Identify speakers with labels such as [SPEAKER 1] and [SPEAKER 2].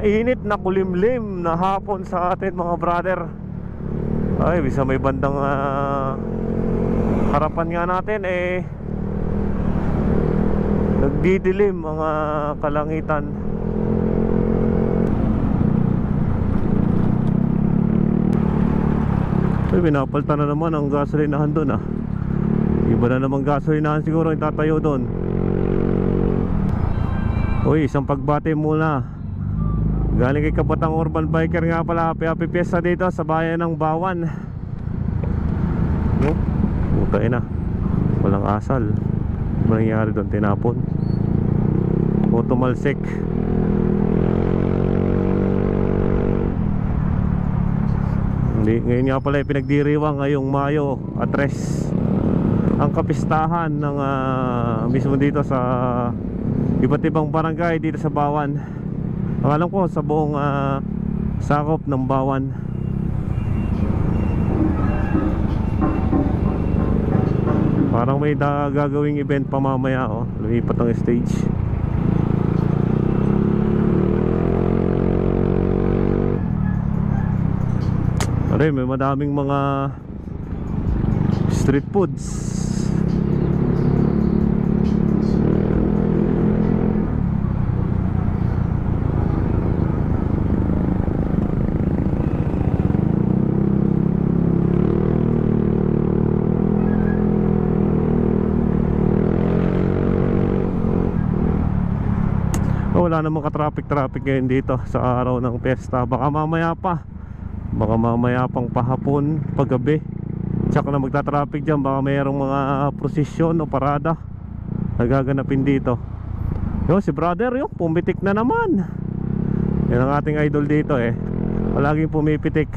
[SPEAKER 1] Mainit na kulimlim na hapon sa atin mga brother. Ay, bisa may bandang ah, harapan nga natin eh Nagdidilim mga kalangitan. Ay, pinapalta na naman ang gasolinahan doon ah. Iba na naman gasolinahan siguro yung tatayo doon. Uy, isang pagbati muna Galing kay Kapatang Urban Biker nga pala. Happy happy dito sa bayan ng Bawan. No? Butay na Walang asal. Nangyari doon? Tinapon. O tumalsik Hindi, ngayon nga pala pinagdiriwang ngayong Mayo at Res ang kapistahan ng ah, mismo dito sa iba't ibang barangay dito sa Bawan. Ang alam ko sa buong ah, sakop ng Bawan. Parang may gagawing event pa mamaya oh. Lumipat ang stage. Are, may madaming mga street foods. Oh, wala namang ka-traffic-traffic ngayon dito sa araw ng pesta. Baka mamaya pa. Baka mamaya pang pahapon, paggabi. Tsaka na magta-traffic dyan. Baka mayroong mga prosesyon o parada nagaganapin dito. Yo, si brother yun, pumitik na naman. Yan ang ating idol dito eh. Palaging pumipitik.